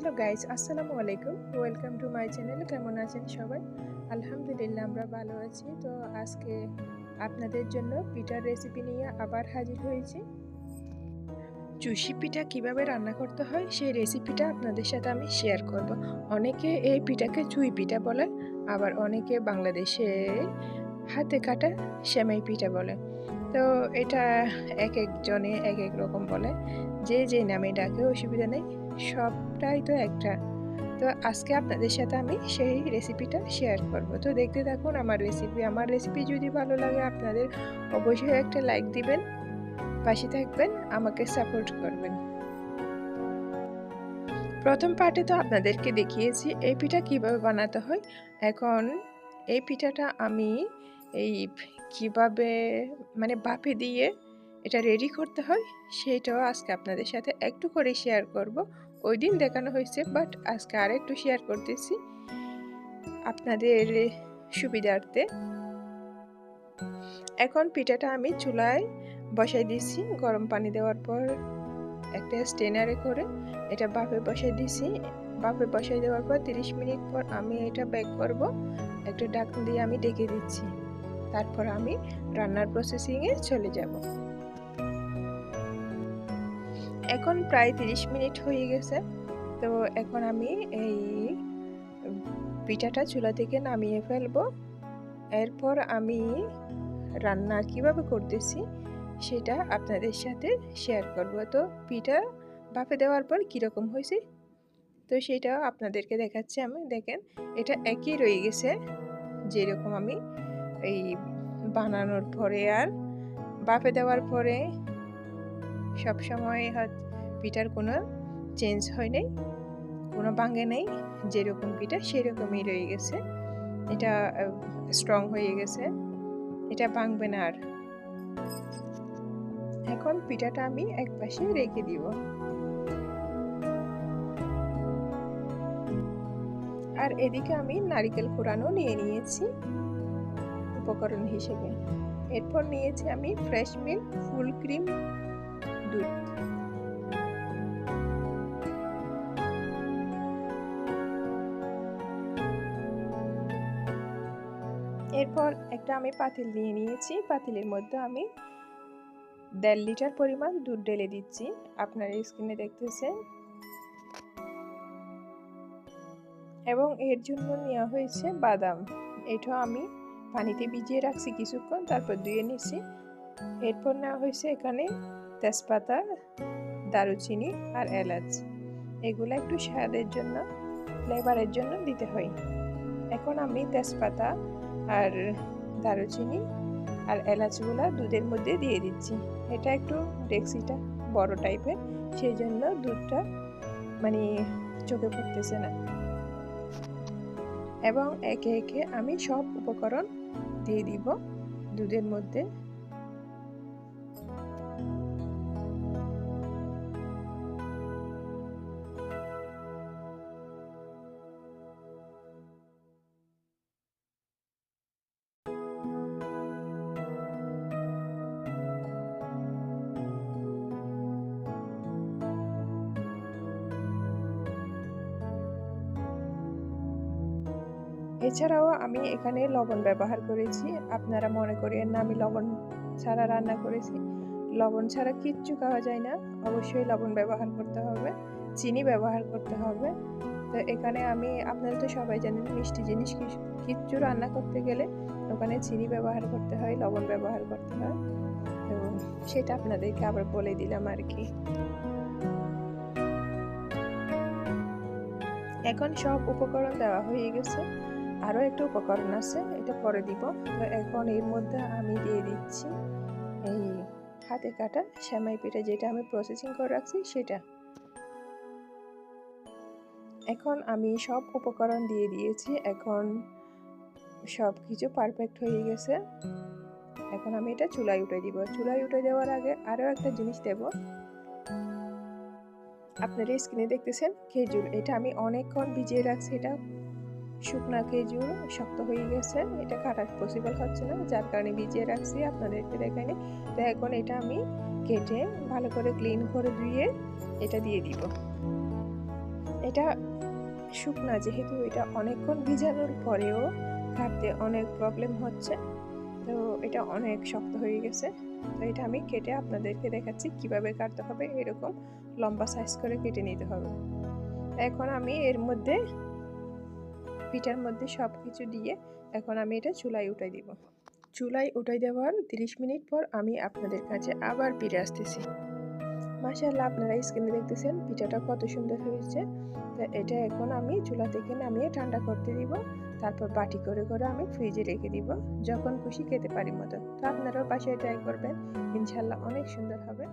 Hello guys আসসালামু আলাইকুম welcome to my channel কেমন আছেন সবাই? আলহামদুলিল্লাহ, আমরা ভালো আছি। তো আজকে আপনাদের জন্য পিঠার রেসিপি নিয়ে আবার হাজির হয়েছি। চুষি পিঠা কীভাবে রান্না করতে হয়, সেই রেসিপিটা আপনাদের সাথে আমি শেয়ার করব। অনেকে এই পিঠাকে চুই পিঠা বলে, আবার অনেকে বাংলাদেশে হাতে কাটা শ্যামাই পিঠা বলে। তো এটা এক একজনে এক এক রকম বলে। যে যে নামে ডাকে, অসুবিধা নেই। সবটাই তো একটা। তো আজকে আপনাদের সাথে আমি সেই রেসিপিটা শেয়ার করব। তো দেখতে থাকুন আমার রেসিপি আমার রেসিপি যদি ভালো লাগে, আপনাদের অবশ্যই একটা লাইক দিবেন, পাশে থাকবেন, আমাকে সাপোর্ট করবেন। প্রথম পার্টে তো আপনাদেরকে দেখিয়েছি, এই পিঠা কীভাবে বানাতে হয়। এখন এই পিঠাটা আমি এই কীভাবে মানে বাপে দিয়ে এটা রেডি করতে হয়, সেটাও আজকে আপনাদের সাথে একটু করে শেয়ার করব। ওই দিন দেখানো হয়েছে বাট আজকে আর একটু শেয়ার করতেছি আপনাদের সুবিধার্থে। এখন পিঠাটা আমি চুলায় বসাই দিয়েছি, গরম পানি দেওয়ার পর একটা স্টেনারে করে এটা বাপে বসাই দিয়েছি। বাপে বসাই দেওয়ার পর তিরিশ মিনিট পর আমি এটা ব্যাক করব, একটা ডাকন দিয়ে আমি ডেকে দিচ্ছি। তারপর আমি রান্নার প্রসেসিংয়ে চলে যাব। এখন প্রায় তিরিশ মিনিট হয়ে গেছে। তো এখন আমি এই পিঠাটা চুলা থেকে নামিয়ে ফেলব। এরপর আমি রান্না কীভাবে করতেছি সেটা আপনাদের সাথে শেয়ার করব। তো পিঠা বাফে দেওয়ার পর কীরকম হয়েছে? তো সেটাও আপনাদেরকে দেখাচ্ছি আমি। দেখেন, এটা একই রয়ে গেছে যেরকম আমি এই বানানোর পরে আর বাফে দেওয়ার পরে সব সময় পিঠার কোনো চেঞ্জ হয় নাই, কোনো ভাঙে নেই, যেরকম পিঠা সেরকমই রয়ে গেছে। এটা স্ট্রং হয়ে গেছে, এটা ভাঙবে না আর। এখন পিঠাটা আমি এক পাশে রেখে দিব। আর এদিকে আমি নারিকেল কোরানো নিয়ে নিয়েছি উপকরণ হিসেবে। এরপর নিয়েছি আমি ফ্রেশ মিল্ক ফুল ক্রিম দুধ এরপর একটা আমি পাতিল নিয়ে নিয়েছি। পাতিলের মধ্যে আমি দেড় লিটার পরিমাণ দুধ ঢেলে দিচ্ছি। আপনার স্ক্রিনে দেখতেছেন। এবং এর জন্য নেওয়া হয়েছে বাদাম। এটা আমি পানিতে ভিজিয়ে রাখছি কিছুক্ষণ, তারপর ধুয়ে নিছি এরপর নেওয়া হয়েছে এখানে তেজপাতা, দারুচিনি আর এলাচ। এগুলো একটু স্বাদের জন্য ফ্লেভারের জন্য দিতে হয়। এখন আমি তেজপাতা আর দারুচিনি আর এলাচগুলো দুধের মধ্যে দিয়ে দিচ্ছি। এটা একটু ডেক্সিটা বড় টাইপের সেই জন্য দুধটা মানে চোখে পড়তেছে না। এবং একে একে আমি সব উপকরণ দিয়ে দিব দুধের মধ্যে। এছাড়াও আমি এখানে লবণ ব্যবহার করেছি। আপনারা মনে করেন আমি লবণ ছাড়া রান্না করেছি। লবণ ছাড়া কিচ্ছু খাওয়া যায় না। অবশ্যই লবণ ব্যবহার করতে হবে, চিনি ব্যবহার করতে হবে। তো এখানে আমি, আপনারা তো সবাই জানেন মিষ্টি জিনিস কিচ্ছু রান্না করতে গেলে ওখানে চিনি ব্যবহার করতে হয়, লবণ ব্যবহার করতে হয়। তো সেটা আপনাদেরকে আবার বলে দিলাম আর কি। এখন সব উপকরণ দেওয়া হয়ে গেছে। আরও একটা উপকরণ আছে, এটা পরে দিব। তো এখন এর মধ্যে আমি দিয়ে দিচ্ছি এই হাতে কাটা শ্যামাই পিঠা, যেটা আমি প্রসেসিং করে রাখছি সেটা। এখন আমি সব উপকরণ দিয়ে দিয়েছি, এখন সব কিছু পারফেক্ট হয়ে গেছে। এখন আমি এটা চুলায় উঠে দিব। চুলায় উঠে দেওয়ার আগে আরও একটা জিনিস দেব। আপনারা স্ক্রিনে দেখতেছেন খেজুর, এটা আমি অনেকক্ষণ ভিজিয়ে রাখছি, এটা শুকনা খেজুর শক্ত হয়ে গেছে, এটা কাটা পসিবল হচ্ছে না, যার কারণে ভিজিয়ে রাখছি আপনাদেরকে দেখাইনি তো এখন এটা আমি কেটে ভালো করে ক্লিন করে ধুয়ে এটা দিয়ে দিব। এটা শুকনা যেহেতু, এটা অনেকক্ষণ ভিজানোর পরেও কাটতে অনেক প্রবলেম হচ্ছে। তো এটা অনেক শক্ত হয়ে গেছে। তো এটা আমি কেটে আপনাদেরকে দেখাচ্ছি কীভাবে কাটতে হবে, এরকম লম্বা সাইজ করে কেটে নিতে হবে। এখন আমি এর মধ্যে পিঠার মধ্যে সব কিছু দিয়ে এখন আমি এটা চুলায় উঠাই দিব। চুলায় উঠাই দেওয়ার 30 মিনিট পর আমি আপনাদের কাছে আবার ফিরে আসতেছি। মাশাআল্লাহ, আপনারা স্ক্রিনে দেখতেছেন পিঠাটা কত সুন্দর হয়েছে। তো এটা এখন আমি চুলা থেকে নামিয়ে ঠান্ডা করতে দিব। তারপর বাটি করে করে আমি ফ্রিজে রেখে দিব, যখন খুশি খেতে পারি মতো। তো আপনারাও বাসায় ট্রাই করবেন ইনশাল্লাহ অনেক সুন্দর হবে।